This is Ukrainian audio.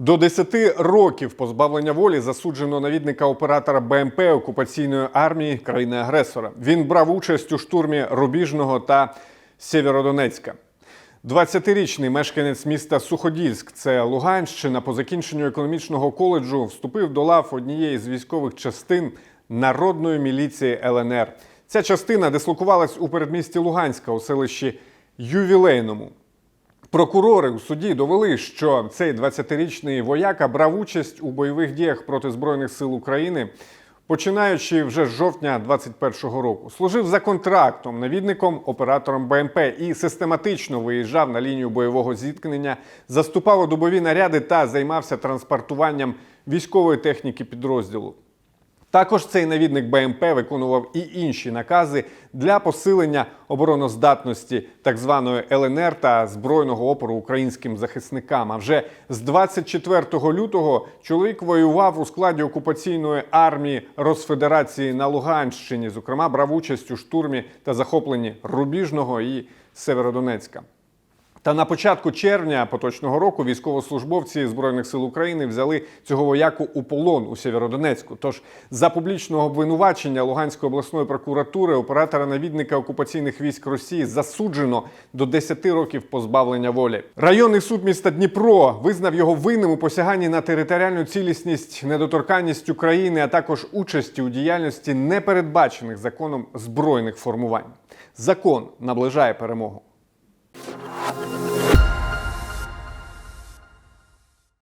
До 10 років позбавлення волі засуджено навідника оператора БМП окупаційної армії країни-агресора. Він брав участь у штурмі Рубіжного та Сєвєродонецька. 20-річний мешканець міста Суходільськ, це Луганщина, по закінченню економічного коледжу вступив до лав однієї з військових частин народної міліції ЛНР. Ця частина дислокувалась у передмісті Луганська у селищі Ювілейному. Прокурори у суді довели, що цей 20-річний вояка брав участь у бойових діях проти Збройних сил України, починаючи вже з жовтня 21-го року. Служив за контрактом, навідником, оператором БМП і систематично виїжджав на лінію бойового зіткнення, заступав у добові наряди та займався транспортуванням військової техніки підрозділу. Також цей навідник БМП виконував і інші накази для посилення обороноздатності так званої ЛНР та збройного опору українським захисникам. А вже з 24 лютого чоловік воював у складі окупаційної армії Росфедерації на Луганщині. Зокрема, брав участь у штурмі та захопленні Рубіжного і Северодонецька. Та на початку червня поточного року військовослужбовці збройних сил України взяли цього вояку у полон у Сєвєродонецьку. Тож за публічного обвинувачення Луганської обласної прокуратури оператора навідника окупаційних військ Росії засуджено до 10 років позбавлення волі. Районний суд міста Дніпро визнав його винним у посяганні на територіальну цілісність, недоторканність України, а також участі у діяльності непередбачених законом збройних формувань. Закон наближає перемогу.